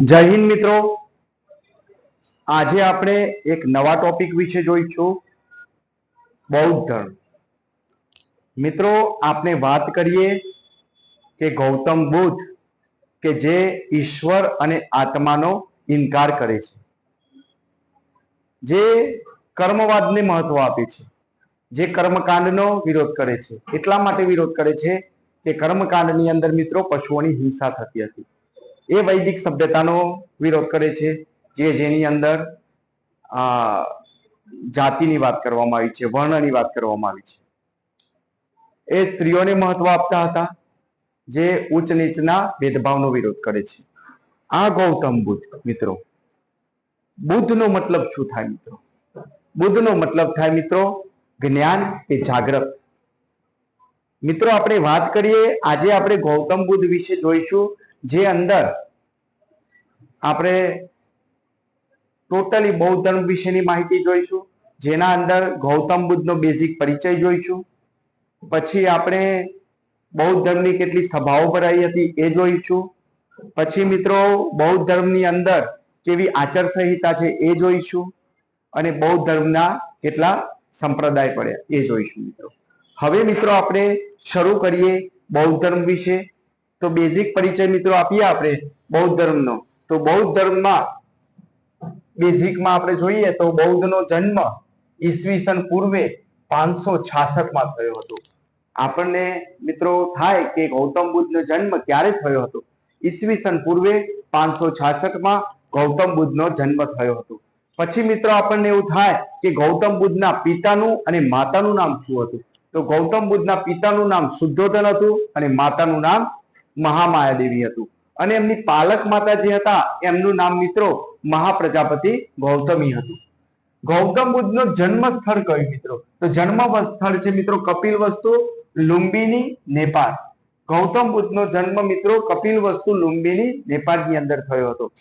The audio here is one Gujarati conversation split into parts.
જય હિન્દ મિત્રો. આજે આપણે એક નવા ટોપિક વિશે જોઈશું. બૌદ્ધ ધર્મ મિત્રો આપણે વાત કરીએ કે ગૌતમ બુદ્ધ કે જે ઈશ્વર અને આત્માનો ઇનકાર કરે છે. જે કર્મવાદને મહત્વ આપે છે. જે કર્મકાંડનો વિરોધ કરે છે. એટલા માટે વિરોધ કરે છે કે કર્મકાંડની અંદર મિત્રો પશુઓની હિંસા થતી હતી. એ વૈદિક સભ્યતાનો વિરોધ કરે છે, જે જેની અંદર જાતિની વાત કરવામાં આવી છે, વર્ણની વાત કરવામાં આવી છે. એ સ્ત્રીઓને મહત્વ આપતા હતા, જે ઉચ્ચ નીચના ભેદભાવનો વિરોધ કરે છે. આ ગૌતમ બુદ્ધ, મિત્રો. બુદ્ધનો મતલબ શું થાય, મિત્રો? બુદ્ધનો મતલબ થાય, મિત્રો, જ્ઞાન કે જાગ્રત મિત્રો, આપણે વાત કરીએ, આજે આપણે ગૌતમ બુદ્ધ વિશે જોઈશું જે અંદર આપણે ટોટલી બૌદ્ધ ધર્મ વિશેની માહિતી જોઈશું, જેના અંદર ગૌતમ બુદ્ધનો બેઝિક પરિચય જોઈશું, પછી આપણે બૌદ્ધ ધર્મની કેટલી સભાઓ ભરાઈ હતી એ જોઈશું, પછી મિત્રો બૌદ્ધ ધર્મની અંદર કેવી આચાર સંહિતા છે એ જોઈશું, અને બૌદ્ધ ધર્મના કેટલા સંપ્રદાય પડ્યા એ જોઈશું મિત્રો. હવે મિત્રો આપણે શરૂ કરીએ બૌદ્ધ ધર્મ વિશે તો બેઝિક પરિચય મિત્રો આપીએ આપણે બૌદ્ધ ધર્મનો. તો બૌદ્ધ ધર્મમાં બેઝિકમાં આપણે જોઈએ તો બૌદ્ધનો જન્મ ઈસવીસન પૂર્વે પાંચસો માં થયો હતો. આપણને મિત્રો થાય કે ગૌતમ બુદ્ધનો જન્મ ક્યારે થયો હતો? ઈસવીસન પૂર્વે પાંચસો માં ગૌતમ બુદ્ધનો જન્મ થયો હતો. પછી મિત્રો આપણને એવું થાય કે ગૌતમ બુદ્ધના પિતાનું અને માતાનું નામ શું હતું? તો ગૌતમ બુદ્ધના પિતાનું નામ શુદ્ધોધન હતું અને માતાનું નામ મહામાયા દેવી હતું. અને એમની પાલક માતા જે હતા, એમનું નામ મિત્રો મહાપ્રજાપતિ ગૌતમી હતું. ગૌતમ બુદ્ધનો જન્મ સ્થળ કયું મિત્રો? તો જન્મ સ્થળ છે મિત્રો કપિલ વસ્તુ લુંબિની નેપાળ. ગૌતમ બુદ્ધનો જન્મ મિત્રો કપિલ વસ્તુ લુંબિની નેપાળની અંદર થયો હતો.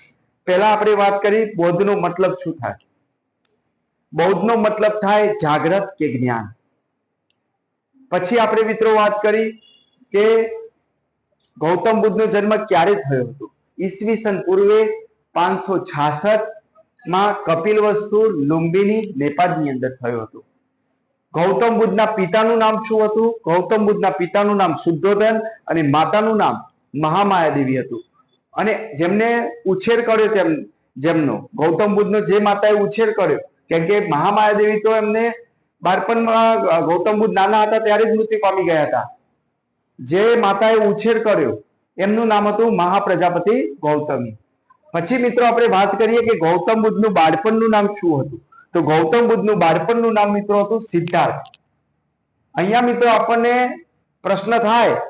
પહેલા આપણે વાત કરી બૌદ્ધનો મતલબ શું થાય? બૌદ્ધનો મતલબ થાય જાગ્રત કે જ્ઞાન. પછી આપણે મિત્રો વાત કરી કે ગૌતમ બુદ્ધનો જન્મ ક્યારે થયો હતો? ઈસવીસન પૂર્વે પાંચસો છાસઠમાં કપિલ વસ્તુ લુંબિની નેપાળની અંદર થયો હતો. ગૌતમ બુદ્ધના પિતાનું નામ શું હતું? ગૌતમ બુદ્ધના પિતાનું નામ શુદ્ધોધન અને માતાનું નામ મહામાયા દેવી હતું. અને જેમને ઉછેર કર્યો તેમ, જેમનો, ગૌતમ બુદ્ધનો જે માતાએ ઉછેર કર્યો, કેમ કે મહામાયા દેવી તો એમને બાળપણમાં, ગૌતમ બુદ્ધ નાના હતા, ત્યારે જ મૃત્યુ પામી ગયા હતા. જે માતાએ ઉછેર કર્યો, એમનું નામ હતું મહાપ્રજાપતિ ગૌતમી. પછી મિત્રો આપણે વાત કરીએ કે ગૌતમ બુદ્ધનું બાળપણનું નામ શું હતું? તો ગૌતમ બુદ્ધનું બાળપણનું નામ મિત્રો હતું સિદ્ધાર્થ. અહીંયા મિત્રો આપણને પ્રશ્ન થાય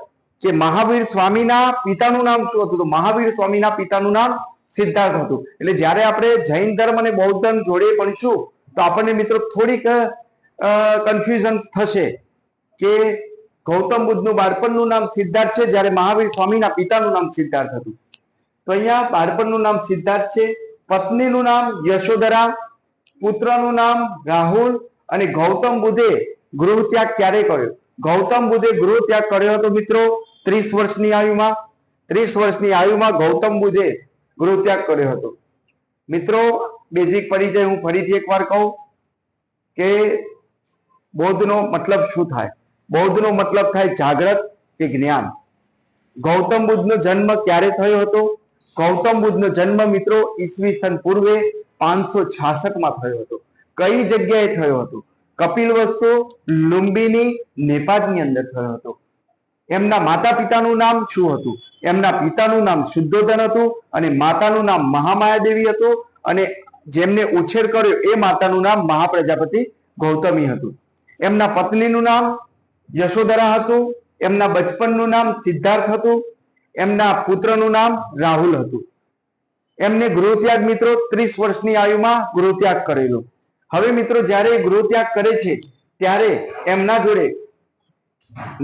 કે મહાવીર સ્વામીના પિતાનું નામ શું હતું? તો મહાવીર સ્વામીના પિતાનું નામ સિદ્ધાર્થ હતું. એટલે જ્યારે આપણે જૈન ધર્મ અને બૌદ્ધ ધર્મ જોડે ભણશું, તો આપણને મિત્રો થોડીક કન્ફ્યુઝન થશે કે ગૌતમ બુદ્ધનું બાળપણનું નામ સિદ્ધાર્થ છે, જ્યારે મહાવીર સ્વામીના પિતાનું નામ સિદ્ધાર્થ હતું. તો અહીંયા બાળપણનું નામ સિદ્ધાર્થ છે, પત્નીનું નામ યશોધરા, પુત્રનું નામ રાહુલ અને ગૌતમ બુદ્ધે ગૃહ ત્યાગ ક્યારે કર્યો? ગૌતમ બુદ્ધે ગૃહ ત્યાગ કર્યો હતો મિત્રો ત્રીસ વર્ષની આયુમાં. ત્રીસ વર્ષની આયુમાં ગૌતમ બુદ્ધે ગૃહ ત્યાગ કર્યો હતો. મિત્રો બેઝિક પરિચય હું ફરીથી એકવાર કહું કે બોધનો મતલબ શું થાય? બૌદ્ધનો મતલબ થાય જાગ્રત કે જ્ઞાન. ગૌતમ બુદ્ધનો જન્મ ક્યારે થયો હતો? ગૌતમ બુદ્ધનો જન્મ મિત્રો ઈસવીસન પૂર્વે પાંચસો છાસઠમાં થયો હતો. કઈ જગ્યાએ થયો હતો? કપિલ વસ્તુ લુંબીની નેપાળની અંદર થયો હતો. એમના માતા પિતાનું નામ શું હતું? એમના પિતાનું નામ શુદ્ધોધન હતું અને માતાનું નામ મહામાયાદેવી હતું અને જેમને ઉછેર કર્યો એ માતાનું નામ મહાપ્રજાપતિ ગૌતમી હતું. એમના પત્નીનું નામ યશોધરા હતું, એમના બચપનનું નામ સિદ્ધાર્થ હતું, એમના પુત્રનું નામ રાહુલ હતું. એમને ગૃહત્યાગ મિત્રો ત્રીસ વર્ષની આયુમાં ગૃહત્યાગ કરેલો. હવે મિત્રો જ્યારે ગૃહત્યાગ કરે છે, ત્યારે એમના જોડે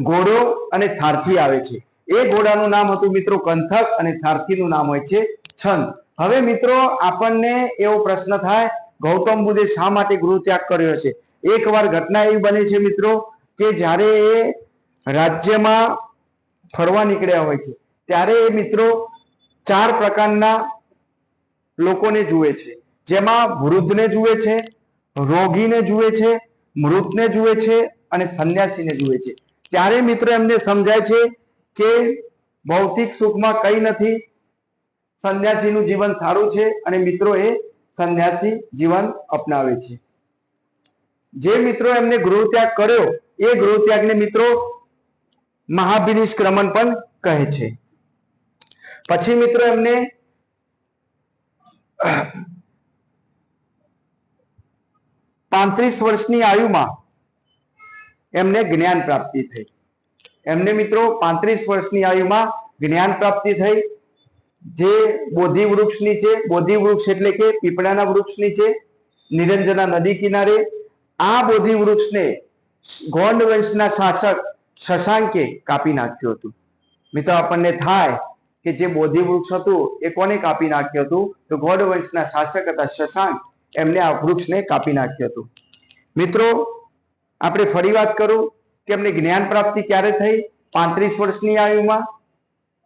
ઘોડો અને સારથી આવે છે. એ ઘોડાનું નામ હતું મિત્રો કંથક અને સારથીનું નામ હોય છે છંદ. હવે મિત્રો આપણને એવો પ્રશ્ન થાય, ગૌતમ બુદ્ધે શા માટે ગૃહ ત્યાગ કર્યો છે એકવાર ઘટના એવી બને છે મિત્રો કે જ્યારે એ રાજ્યમાં ફરવા નીકળ્યા હોય છે, ત્યારે એ મિત્રો ચાર પ્રકારના લોકોને જુએ છે. જેમાં વૃદ્ધને જુએ છે, રોગીને જુએ છે, મૃતને જુએ છે અને સંન્યાસીને જુએ છે. ત્યારે મિત્રો એમને સમજાય છે કે ભૌતિક સુખમાં કઈ નથી, સંન્યાસીનું જીવન સારું છે અને મિત્રો એ સંન્યાસી જીવન અપનાવે છે. જે મિત્રો એમને ગૃહ ત્યાગ કર્યો એ ગૃહ ત્યાગને મિત્રો મહાભિનિષ્ક્રમણ પણ કહે છે. પછી મિત્રો એમને પાંત્રીસ વર્ષની આયુમાં એમને જ્ઞાન પ્રાપ્તિ થઈ. એમને મિત્રો પાંત્રીસ વર્ષની આયુમાં જ્ઞાન પ્રાપ્તિ થઈ. જે બોધિ વૃક્ષની નીચે, બોધિ વૃક્ષ એટલે કે પીપળાના વૃક્ષ નીચે, નિરંજના નદી કિનારે આ બોધિ વૃક્ષને ગોંડ વંશના શાસક શશાંકે કાપી નાખ્યું હતું. મિત્રો, આપણને થાય કે જે બોધિ વૃક્ષ હતું, એ કોને કાપી નાખ્યું હતું? તો ગોંડ વંશના શાસક હતા શશાંક. એમને આ વૃક્ષને કાપી નાખ્યું હતું. મિત્રો, આપણે ફરી વાત કરું કે એમને જ્ઞાન પ્રાપ્તિ ક્યારે થઈ? પાંત્રીસ વર્ષની આયુમાં.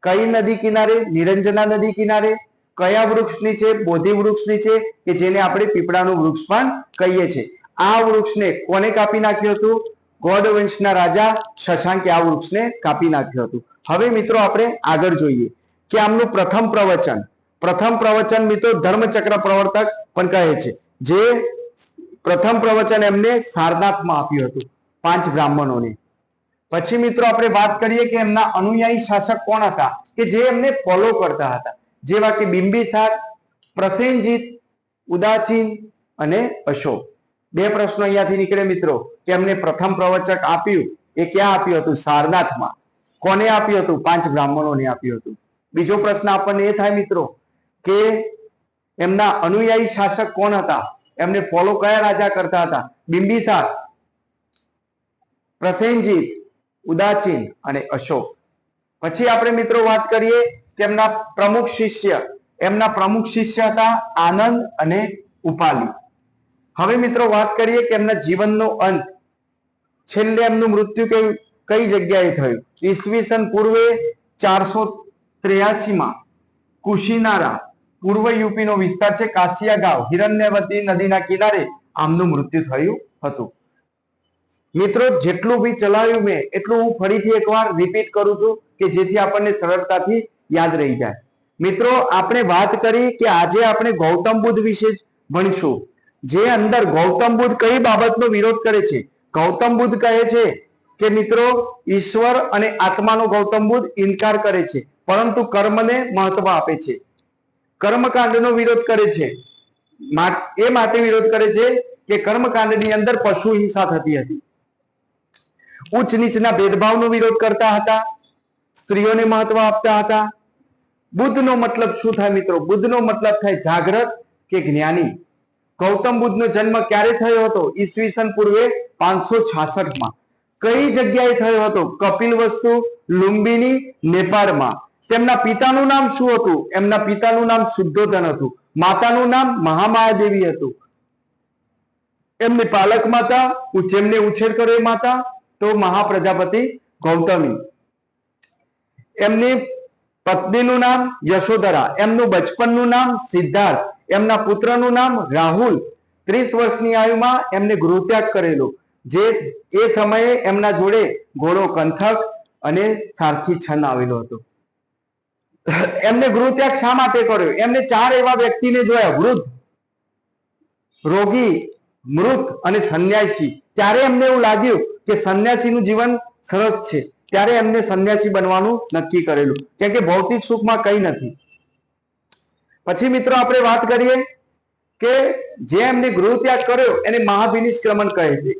કઈ નદી કિનારે? નિરંજના નદી કિનારે. કયા વૃક્ષની છે? બોધિ વૃક્ષની છે, કે જેને આપણે પીપળાનું વૃક્ષ પણ કહીએ છીએ. આ વૃક્ષને કોને કાપી નાખ્યું હતું? ગોડ વંશના રાજા શશાંકે આ વૃક્ષને કાપી નાખ્યું હતું. હવે મિત્રો આપણે આગળ જોઈએ કે આમનું પ્રથમ પ્રવચન. પ્રથમ પ્રવચન મિત્રો ધર્મચક્ર પ્રવર્તક પણ કહે છે, જે પ્રથમ પ્રવચન એમને સારનાથમાં આપ્યું હતું પાંચ બ્રાહ્મણોને. પછી મિત્રો આપણે વાત કરીએ કે એમના અનુયાયી શાસક કોણ હતા? કે જે એમને ફોલો કરતા હતા. જેવા કે બિંબિસાર, પ્રસેનજીત, ઉદાચીન અને અશોક. બે પ્રશ્નો અહીંયાથી નીકળે મિત્રો, કે એમને પ્રથમ પ્રવચક આપ્યું, એ ક્યાં આપ્યું હતું? સારનાથમાં. કોને આપ્યું હતું? પાંચ બ્રાહ્મણોને આપ્યું હતું. બીજો પ્રશ્ન આપણને એ થાય મિત્રો, કે એમના અનુયાયી શાસક કોણ હતા? એમને ફોલો કયા રાજા કરતા હતા? બિંબિસાર, પ્રસેનજીત, ઉદાચીન અને અશોક. પછી આપણે મિત્રો વાત કરીએ કે એમના પ્રમુખ શિષ્ય, એમના પ્રમુખ શિષ્ય હતા આનંદ અને ઉપાલી. હવે મિત્રો વાત કરીએ કે એમના જીવનનો અંત. છેલ્લે એમનું મૃત્યુ કઈ કઈ જગ્યાએ થયું? ઈસવીસન પૂર્વે ચારસો ત્રેયાસીમાં કુશીનારા, પૂર્વ યુપીનો વિસ્તાર છે કાસિયા ગાંવ હિરણ્યવતી નદીના કિનારે આમનું મૃત્યુ થયું હતું. મિત્રો, જેટલું બી ચલાવ્યું મેં, એટલું હું ફરીથી એકવાર રિપીટ કરું છું કે જેથી આપણને સરળતાથી યાદ રહી જાય. મિત્રો, આપણે વાત કરી કે આજે આપણે ગૌતમ બુદ્ધ વિશે ભણીશું. જે અંદર ગૌતમ બુદ્ધ કઈ બાબતનો વિરોધ કરે છે? ગૌતમ બુદ્ધ કહે છે કે મિત્રો, ઈશ્વર અને આત્માનો ગૌતમ બુદ્ધ ઇનકાર કરે છે, પરંતુ કર્મને મહત્વ આપે છે. કર્મકાંડનો વિરોધ કરે છે. એ માટે વિરોધ કરે છે કે કર્મકાંડની અંદર પશુ હિંસા થતી હતી. ઉચ્ચ નીચના ભેદભાવનો વિરોધ કરતા હતા, સ્ત્રીઓને મહત્વ આપતા હતા. બુદ્ધનો મતલબ શું થાય મિત્રો? બુદ્ધનો મતલબ થાય જાગ્રત કે જ્ઞાની. ગૌતમ બુદ્ધનો જન્મ ક્યારે થયો હતો? ઈસવીસન પૂર્વે પાંચસો છાસઠમાં. કઈ જગ્યાએ થયો હતો? કપિલ વસ્તુ, લુંબિની, નેપાળમાં. તેમના પિતાનું નામ શું હતું? એમના પિતાનું નામ શુદ્ધોધન હતું. માતાનું નામ મહામાયા દેવી હતું. એમની પાલક માતા જેમને ઉછેર કર્યો માતા, તો મહાપ્રજાપતિ ગૌતમી. એમની પત્નીનું નામ યશોધરા. એમનું બચપનનું નામ સિદ્ધાર્થ. એમના પુત્રનું નામ રાહુલ. ત્રીસ વર્ષની આયુમાં એમને ગૃહત્યાગ કરેલો. જે એ સમયે એમના જોડે ઘોડો, કંથક અને સારથી છન આવેલો હતો. એમને ગૃહત્યાગ શા માટે કર્યો? એમને ચાર એવા વ્યક્તિને જોયા. વૃદ્ધ, રોગી, મૃત અને સંન્યાસી. ત્યારે એમને એવું લાગ્યું કે સંન્યાસીનું જીવન સરસ છે. ત્યારે એમને સંન્યાસી બનવાનું નક્કી કરેલું. કેમ કે ભૌતિક સુખમાં કઈ નથી. પછી મિત્રો આપણે વાત કરીએ કે જે એમને ગૃહ કર્યો, એને મહાભિનિષ્ક્રમણ કહે છે.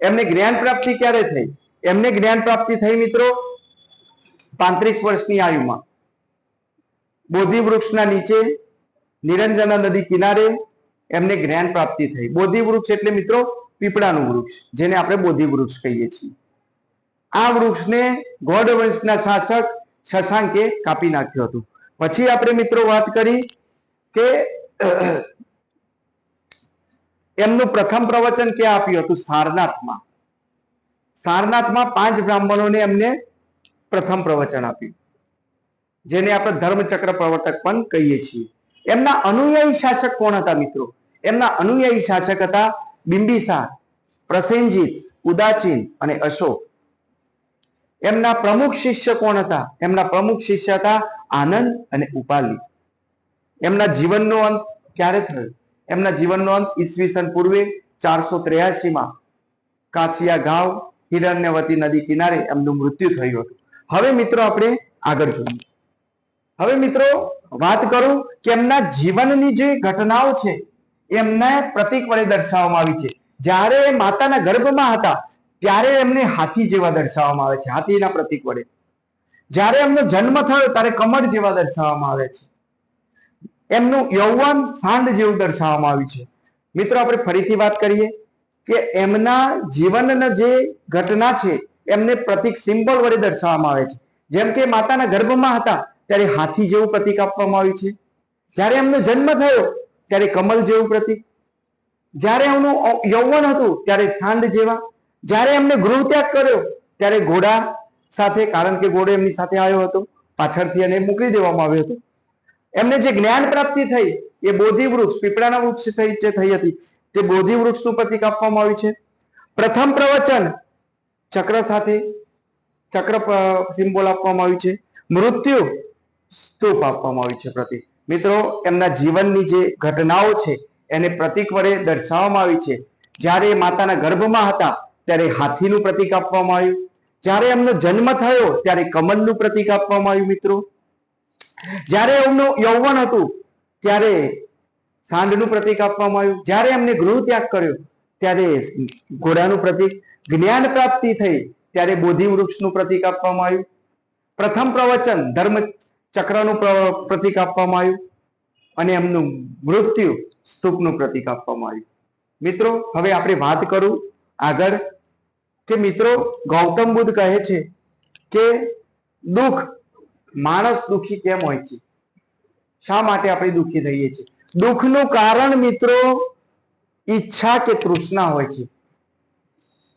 એમને જ્ઞાન પ્રાપ્તિ ક્યારે થઈ? એમને જ્ઞાન પ્રાપ્તિ થઈ મિત્રો પાંત્રીસ વર્ષની આયુમાં. બોધિ વૃક્ષના નીચે, નિરંજના નદી કિનારે એમને જ્ઞાન પ્રાપ્તિ થઈ. બોધિ વૃક્ષ એટલે મિત્રો પીપળાનું વૃક્ષ, જેને આપણે બોધિ વૃક્ષ કહીએ છીએ. આ વૃક્ષને ગોડ વંશના શાસક શશાંકે કાપી નાખ્યું હતું. પછી આપણે મિત્રો વાત કરી કે એમનું પ્રથમ પ્રવચન ક્યાં આપ્યું હતું? સારનાથમાં. સારનાથમાં પાંચ બ્રાહ્મણોને એમને પ્રથમ પ્રવચન આપ્યું. જેને આપણે ધર્મચક્ર પ્રવર્તક પણ કહીએ છીએ. એમના અનુયાયી શાસક કોણ હતા મિત્રો? એમના અનુયાયી શાસક હતા બિંબિસાર પ્રસેનજીત, ઉદાચીન અને અશોક. એમના પ્રમુખ શિષ્ય કોણ હતા? એમના પ્રમુખ શિષ્ય હતા આનંદ અને ઉપાલી. એમના જીવનનો અંત ક્યારે થયો? એમના જીવનનો અંત ઈસવીસન પૂર્વે ચારસો ત્રેયાસીમાં કાસિયા ગાંવ હિરણ્યવતી નદી કિનારે એમનું મૃત્યુ થયું હતું. હવે મિત્રો આપણે આગળ જોઈએ. હવે મિત્રો વાત કરું કે એમના જીવનની જે ઘટનાઓ છે એમને પ્રતીક વડે દર્શાવવામાં આવી છે. જ્યારે એ માતાના ગર્ભમાં હતા ત્યારે એમને હાથી જેવા દર્શાવવામાં આવે છે, હાથીના પ્રતીક વડે. જ્યારે એમનો જન્મ થયો ત્યારે કમળ જેવા દર્શાવવામાં આવે છે. એમનું યૌવન સાંડ જેવું દર્શાવવામાં આવ્યું છે. મિત્રો, આપણે ફરીથી વાત કરીએ કે એમના જીવનના જે ઘટના છે, એમને પ્રતીક સિમ્બોલ વડે દર્શાવવામાં આવે છે. જેમ કે માતાના ગર્ભમાં હતા, ત્યારે હાથી જેવું પ્રતીક આપવામાં આવ્યું છે. જ્યારે એમનો જન્મ થયો, ત્યારે કમલ જેવું પ્રતીક. જ્યારે એમનું યૌવન હતું, ત્યારે સાંડ જેવા. જ્યારે એમને ગૃહ ત્યાગ કર્યો, ત્યારે ઘોડા સાથે, કારણ કે ઘોડો એમની સાથે આવ્યો હતો, પાછળથી એને મોકલી દેવામાં આવ્યો હતો. એમને જે જ્ઞાન પ્રાપ્તિ થઈ, એ બોધિ વૃક્ષ પીપળાના વૃક્ષ થઈ, જે થઈ હતી, તે બોધિ વૃક્ષનું પ્રતીક આપવામાં આવ્યું છે. પ્રથમ પ્રવચન, ચક્ર સાથે, ચક્ર સિમ્બોલ આપવામાં આવ્યું છે. મૃત્યુ, સ્તૂપ આપવામાં આવ્યું છે પ્રતીક. મિત્રો, એમના જીવનની જે ઘટનાઓ છે, એને પ્રતીક વડે દર્શાવવામાં આવી છે. જ્યારે માતાના ગર્ભમાં હતા ત્યારે હાથીનું પ્રતીક આપવામાં આવ્યું. જ્યારે એમનો જન્મ થયો, ત્યારે કમળનું પ્રતીક આપવામાં આવ્યું, મિત્રો. જ્યારે એમનું યૌવન હતું, ત્યારે સાંડનું પ્રતીક આપવામાં આવ્યું. જ્યારે એમને ગૃહ ત્યાગ કર્યો, ત્યારે ઘોડાનું પ્રતીક, જ્ઞાન પ્રાપ્તિ થઈ, ત્યારે બોધિ વૃક્ષનું પ્રતીક આપવામાં આવ્યું. પ્રથમ પ્રવચન ધર્મ ચક્રનું પ્ર- પ્રતીક આપવામાં આવ્યું. અને એમનું મૃત્યુ, સ્તૂપનું પ્રતીક આપવામાં આવ્યું. મિત્રો, હવે આપણે વાત કરું આગળ કે મિત્રો ગૌતમ બુદ્ધ કહે છે કે દુઃખ માણસ દુઃખી કેમ હોય છે? શા માટે આપણે દુઃખી થઈએ છીએ? દુઃખનું કારણ મિત્રો ઈચ્છા કે તૃષ્ણા હોય છે.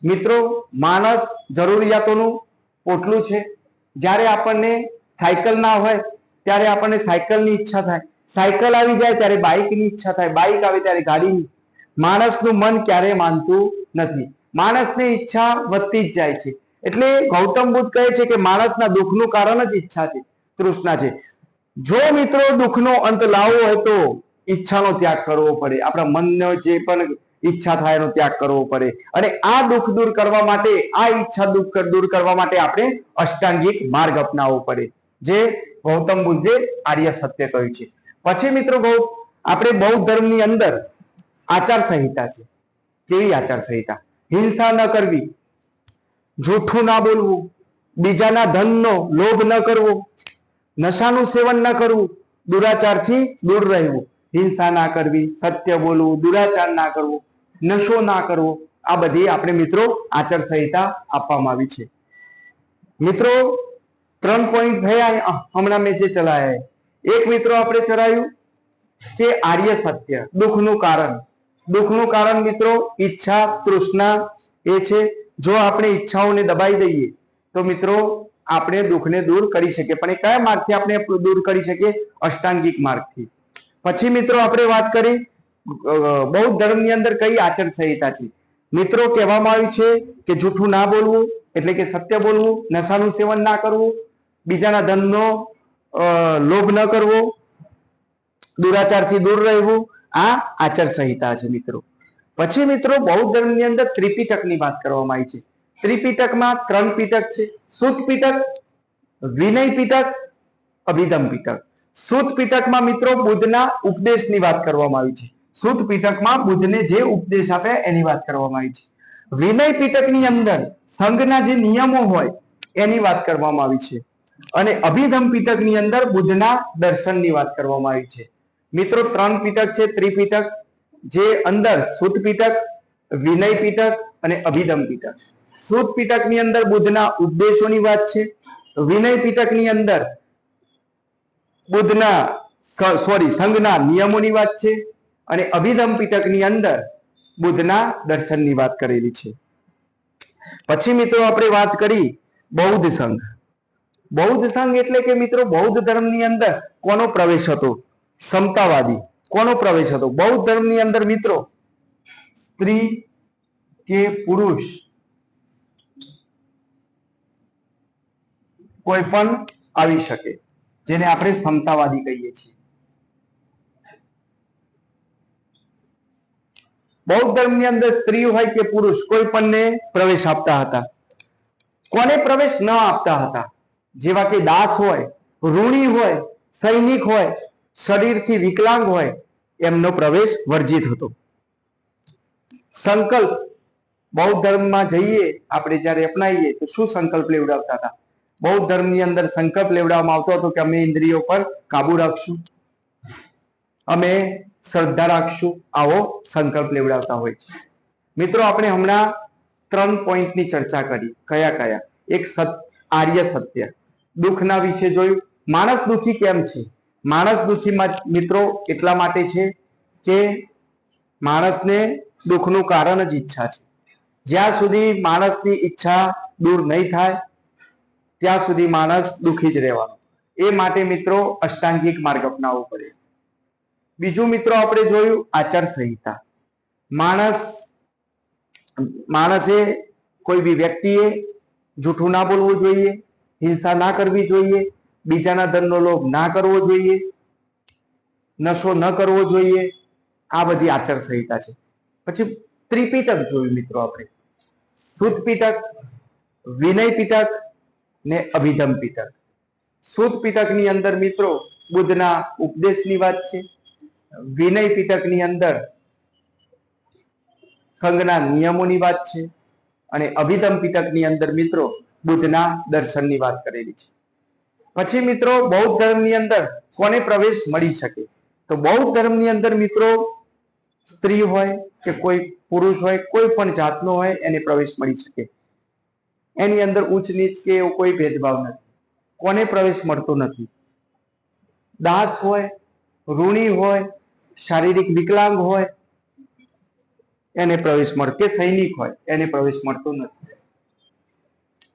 મિત્રો માણસ જરૂરિયાતોનું પોટલું છે. જ્યારે આપણને સાયકલ ના હોય, ત્યારે આપણને સાયકલની ઈચ્છા થાય. સાયકલ આવી જાય ત્યારે બાઇકની ઈચ્છા થાય. બાઇક આવે ત્યારે ગાડીની માણસનું મન ક્યારેય માનતું નથી. માણસની ઈચ્છા વધતી જ જાય છે. એટલે ગૌતમ બુદ્ધ કહે છે કે માણસના દુઃખનું કારણ જ ઈચ્છા છે, તૃષ્ણા છે. જો મિત્રો દુઃખનો અંત લાવવો હોય તો ઈચ્છાનો ત્યાગ કરવો પડે. આપણા મનનો જે પણ ઈચ્છા થાય એનો ત્યાગ કરવો પડે. અને આ દુઃખ દૂર કરવા માટે, આ ઈચ્છા દુઃખ દૂર કરવા માટે આપણે અષ્ટાંગિક માર્ગ અપનાવવો પડે. જે ગૌતમ બુદ્ધે આર્ય સત્ય કહ્યું છે. પછી મિત્રો આપણે બૌદ્ધ ધર્મની અંદર આચાર સંહિતા છે. કેવી આચાર સંહિતા હિંસા ન કરવી, જૂઠું ના બોલવું, બીજાના ધનનો લોભ ન કરવો, નશાનું સેવન ન કરવું, દુરાચારથી દૂર રહેવું. હિંસા ના કરવી, સત્ય બોલવું, દુરાચાર ના કરવો, નશો ના કરવો, આ બધી આપણે મિત્રો આચાર સંહિતા આપવામાં આવી છે. મિત્રો, ત્રણ પોઈન્ટ થયા હમણાં મેં જે ચલાયા એક મિત્રો આપણે ચલાયું કે આર્ય સત્ય, દુઃખનું કારણ. દુઃખનું કારણ મિત્રો ઈચ્છા, તૃષ્ણા એ છે. જો આપણે ઈચ્છાઓને દબાઈ દઈએ, તો મિત્રો આપણે દુઃખને દૂર કરી શકીએ. પણ એ કયા માર્ગથી આપણે દૂર કરી શકીએ? અષ્ટાંગિક માર્ગથી. પછી મિત્રો આપણે વાત કરી બૌદ્ધ ધર્મની અંદર કઈ આચરણ સંહિતા છે? મિત્રો કહેવામાં આવ્યું છે કે જૂઠું ના બોલવું, એટલે કે સત્ય બોલવું, નશાનું સેવન ના કરવું, બીજાના ધનનો લોભ ન કરવો, દુરાચારથી દૂર રહેવું આ આચાર સંહિતા છે મિત્રો. પછી મિત્રો બૌદ્ધ ધર્મની અંદર ત્રિપિટકની વાત કરવામાં આવી છે. ત્રિપિટકમાં ત્રણ પિટક છે. સુત પિટક, વિનય પિટક, અભિધમ પિટક. સુત પિટકમાં મિત્રો બુદ્ધના ઉપદેશની વાત કરવામાં આવી છે. સુત પિટકમાં બુદ્ધને જે ઉપદેશ આપે એની વાત કરવામાં આવી છે. વિનય પિટકની અંદર સંઘના જે નિયમો હોય એની વાત કરવામાં આવી છે. અને અભિધમ પિટકની અંદર બુદ્ધના દર્શનની વાત કરવામાં આવી છે. મિત્રો, ત્રણ પીટક છે ત્રિપીટક જે અંદર સુત પીટક વિનય પીટક અને અભિધમ પીટક સુત પિટકની અંદર બુદ્ધના ઉપદેશોની વાત છે. વિનય પિટકની અંદર બુદ્ધના સોરી, સંઘના નિયમોની વાત છે અને અભિધમ પિટકની અંદર બુદ્ધના દર્શનની વાત કરેલી છે. પછી મિત્રો, આપણે વાત કરી બૌદ્ધ સંઘ. બૌદ્ધ સંઘ એટલે કે મિત્રો, બૌદ્ધ ધર્મની અંદર કોનો પ્રવેશ હતો? સમતાવાદી. કોનો પ્રવેશ હતો? બૌદ્ધ ધર્મની અંદર મિત્રો? સ્ત્રી કે પુરુષ? કોઈ પણ આવી શકે, જેને આપણે સમતાવાદી કહીએ છીએ. બૌદ્ધ ધર્મની અંદર સ્ત્રી હોય કે પુરુષ, કોઈ પણને પ્રવેશ આપતા હતા. કોને પ્રવેશ ન આપતા હતા? જેવા કે દાસ હોય, ઋણી હોય, સૈનિક હોય શરીરથી વિકલાંગ હોય એમનો પ્રવેશ વર્જિત હતો. સંકલ્પ, બૌદ્ધ ધર્મમાં જઈએ, આપણે જ્યારે અપનાવીએ તો શું સંકલ્પ લેવડાવતા હતા? બૌદ્ધ ધર્મની અંદર સંકલ્પ લેવડાવવામાં આવતો હતો કે અમે ઇન્દ્રિયો પર કાબુ રાખશું. અમે શ્રદ્ધા રાખશું. આવો સંકલ્પ લેવડાવતા હોય છે. મિત્રો, આપણે હમણાં ત્રણ પોઈન્ટની ચર્ચા કરી. કયા કયા? એક સત, આર્ય સત્ય. દુઃખના વિશે જોયું. માણસ દુઃખી કેમ છે? માણસ દુઃખી મિત્રો એટલા માટે છે કે માણસને દુઃખનું કારણ જ ઈચ્છા છે. જ્યાં સુધી માણસની ઈચ્છા દૂર નહીં થાય, ત્યાં સુધી માણસ દુઃખી જ રહેવાનો. એ માટે મિત્રો અષ્ટાંગિક માર્ગ અપનાવવો પડે. બીજું મિત્રો આપણે જોયું આચાર સંહિતા. માણસ, માણસે કોઈ બી વ્યક્તિએ જૂઠું ના બોલવું જોઈએ, હિંસા ના કરવી જોઈએ બીજાના ધનનો લોભ ના કરવો જોઈએ, નશો ન કરવો જોઈએ. આ બધી આચાર સંહિતા છે. પછી ત્રિપીટક જોયું મિત્રો આપણે. સુદ પીટક વિનય પીટક ને અભિધમ પીટક સુત પીટકની અંદર મિત્રો બુદ્ધના ઉપદેશની વાત છે. વિનય પીટકની અંદર સંઘના નિયમોની વાત છે. અને અભિધમ પીટકની અંદર મિત્રો બુદ્ધના દર્શનની વાત કરેલી છે. પછી મિત્રો બૌદ્ધ ધર્મની અંદર કોને પ્રવેશ મળી શકે? તો બૌદ્ધ ધર્મની અંદર મિત્રો સ્ત્રી હોય કે કોઈ પુરુષ હોય, કોઈ પણ જાતનો હોય એને પ્રવેશ મળી શકે. એની અંદર ઊંચ નીચ કે એવો કોઈ ભેદભાવ નથી. કોને પ્રવેશ મળતો નથી? દાસ હોય, ઋણી હોય, શારીરિક વિકલાંગ હોય, એને પ્રવેશ મળે. કે સૈનિક હોય, એને પ્રવેશ મળતો નથી.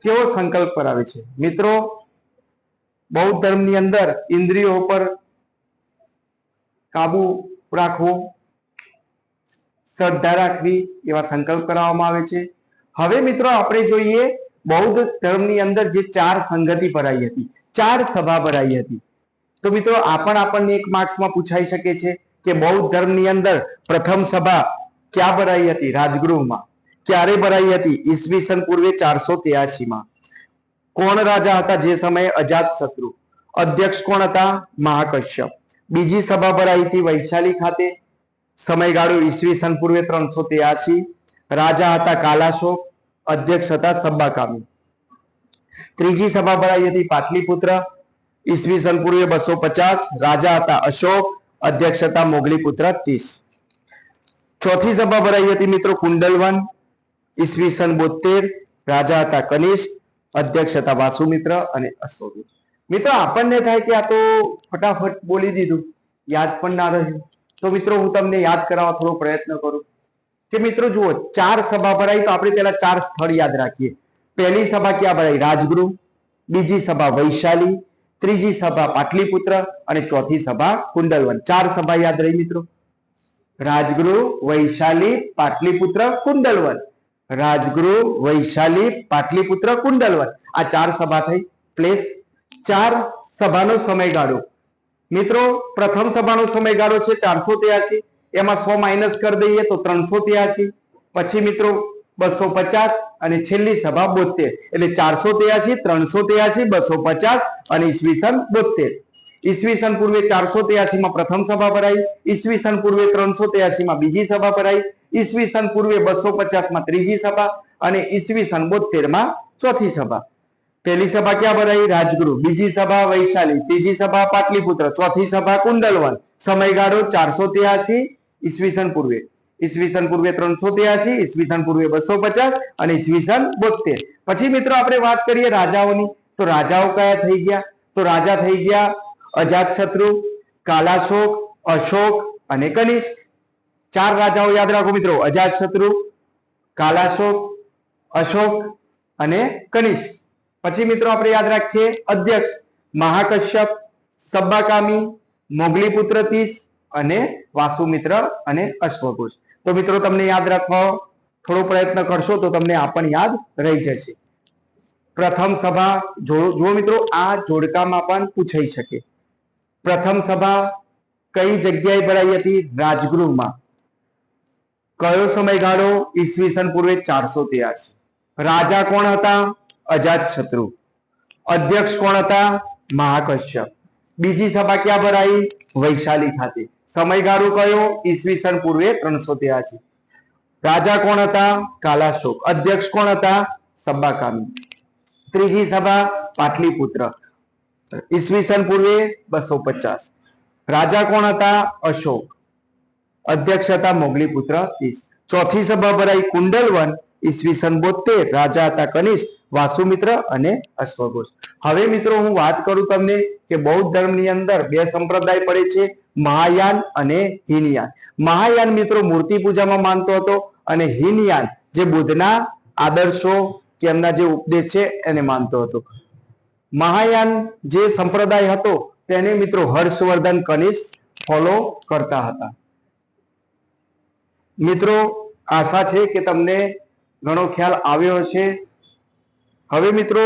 કેવો સંકલ્પ કરાવે છે? મિત્રો બૌદ્ધ ધર્મની અંદર ઇન્દ્રિયો પર કાબુ રાખવો, શ્રદ્ધા રાખવી એવા સંકલ્પ કરાવવામાં આવે છે. હવે મિત્રો આપણે જોઈએ બૌદ્ધ ધર્મની અંદર જે ચાર સંગતિ ભરાઈ હતી, ચાર સભા ભરાઈ હતી. તો મિત્રો આ પણ આપણને એક માર્ક્સમાં પૂછાઈ શકે છે કે બૌદ્ધ ધર્મની અંદર પ્રથમ સભા ક્યાં ભરાઈ હતી? રાજગૃહમાં. ક્યારે ભરાઈ હતી? ઈસવીસન પૂર્વે ચારસો માં કોણ રાજા હતા જે સમયે અજાત શત્રુ? અધ્યક્ષ કોણ હતા? મહાકશ્યપ. બીજી સભા ભરાઈ હતી વૈશાલી ખાતે. સમયગાળો ઈસવીસન પૂર્વે ત્રણસો ત્યાસી રાજા હતા કાલાશોક. અધ્યક્ષ હતા સબ્બાકામી. ત્રીજી સભા ભરાઈ હતી પાટલીપુત્ર. ઈસવીસન પૂર્વે બસો પચાસ. રાજા હતા અશોક. અધ્યક્ષ હતા મોગલીપુત્ર ત્રીસ. ચોથી સભા ભરાઈ હતી મિત્રો કુંડલવન. ઈસવીસન બોતેર રાજા હતા કનિષ્ક. અધ્યક્ષ હતા વાસુમિત્ર અને અશોક મિત્રો. આપણને થાય કે આ તો ફટાફટ બોલી દીધું. યાદ પણ ના રહ્યું. તો મિત્રો, હું તમને યાદ કરાવવા થોડો પ્રયત્ન કરું. કે મિત્રો, જુઓ, ચાર સભા ભરાઈ તો આપણે પેલા ચાર સ્થળ યાદ રાખીએ. પહેલી સભા ક્યાં ભરાઈ? રાજગૃહ, બીજી સભા વૈશાલી, ત્રીજી સભા પાટલીપુત્ર અને ચોથી સભા કુંડલવન. ચાર સભા યાદ રહી મિત્રો. રાજગૃહ, વૈશાલી, પાટલીપુત્ર, કુંડલવન. રાજગૃહ વૈશાલી, પાટલીપુત્ર કુંડલવન આ ચાર સભા થઈ. પ્લેસ ચાર સભાનો સમયગાળો. મિત્રો, પ્રથમ સભાનો સમયગાળો છે ચારસો ત્યાસી એમાં સો માઇનસ કરી દઈએ તો ત્રણસો ત્યાસી પછી મિત્રો, બસો પચાસ અને છેલ્લી સભા બોતેર એટલે ચારસો ત્યાસી ત્રણસો ત્યાસી બસો પચાસ અને ઈસવીસન બોતેર ઈસવીસન પૂર્વે ચારસો ત્યાસી માં પ્રથમ સભા ભરાઈ. ઈસવીસન પૂર્વે ત્રણસો ત્યાસી માં બીજી સભા ભરાઈ. ઈસવીસન પૂર્વે બસો પચાસમાં ત્રીજી સભા અને ઈસવીસન બોતેરમાં ચોથી સભા. પહેલી સભા ક્યાં ભરાઈ? રાજગૃહ. બીજી સભા વૈશાલી. ત્રીજી સભા પાટલીપુત્ર. ચોથી સભા કુંડલવન. સમયગાળો ચારસો ત્યાસી ઈસવીસન પૂર્વે. ઈસવીસન પૂર્વે ત્રણસો ત્યાસી ઈસવીસન પૂર્વે બસો પચાસ અને ઈસવીસન બોતેર પછી મિત્રો આપણે વાત કરીએ રાજાઓની. તો રાજાઓ કયા થઈ ગયા? તો રાજા થઈ ગયા અજાતશત્રુ, કાલાશોક, અશોક અને કનિષ્ક. ચાર રાજાઓ યાદ રાખો મિત્રો. અજાતશત્રુ, કાલાશોક, અશોક અને કનિષ્ક. પછી મિત્રો આપણે યાદ રાખીએ અધ્યક્ષ મહાકશ્યપ, સબ્બાકામી, મોગલીપુત્ર તીસ અને વાસુમિત્ર અને અશ્વઘોષ. તો મિત્રો તમને યાદ રાખવા થોડો પ્રયત્ન કરશો તો તમને આ પણ યાદ રહી જશે. પ્રથમ સભા જો, જુઓ મિત્રો, આ જોડકામાં પણ પૂછાઈ શકે. પ્રથમ સભા કઈ જગ્યાએ ભરાઈ હતી? રાજગૃહમાં. કયો સમયગાળો ઈસવીસન પૂર્વે ચારસો ત્યાસી રાજા કોણ હતા? અજાત શત્રુ. અધ્યક્ષ કોણ હતા? મહાકશ્યપ. બીજી સભા ક્યાં ભરાઈ? વૈશાલી ખાતે. સમયગાળો કયો? ઈસવીસન પૂર્વે ત્રણસો ત્યાસી રાજા કોણ હતા? કાલાશોક. અધ્યક્ષ કોણ હતા? સબ્બાકામી ત્રીજી સભા પાટલીપુત્ર. ઈસવીસન પૂર્વે બસો પચાસ. રાજા કોણ હતા? અશોક. અધ્યક્ષ હતા મોગલીપુત્ર ત્રીસ ચોથી સભા ભરાઈ કુંડલવન ઈસવીસન બોતેર રાજા હતા કનિષ્ઠ, વાસુમિત્ર અને અશ્વઘોષ હવે મિત્રો હું વાત કરું તમને કે બૌદ્ધ ધર્મની અંદર બે સંપ્રદાય પડે છે, મહાયાન અને હિનયાન. મહાયાન મિત્રો મૂર્તિ પૂજામાં માનતો હતો અને હિનયાન જે બુદ્ધના આદર્શો કે એમના જે ઉપદેશ છે એને માનતો હતો. મહાયાન જે સંપ્રદાય હતો તેને મિત્રો હર્ષવર્ધન કનિષ્ઠ ફોલો કરતા હતા. મિત્રો, આશા છે કે તમને ઘણો ખ્યાલ આવ્યો હશે. હવે મિત્રો,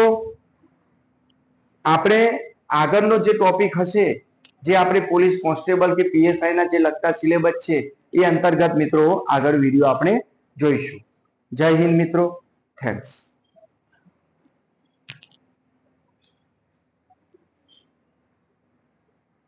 આપણે આગળનો જે ટોપિક હશે, જે આપણે પોલીસ કોન્સ્ટેબલ કે પીએસઆઈ ના જે લગતા સિલેબસ છે, એ અંતર્ગત મિત્રો આગળ વીડિયો આપણે જોઈશું. જય હિન્દ મિત્રો. થેન્ક્સ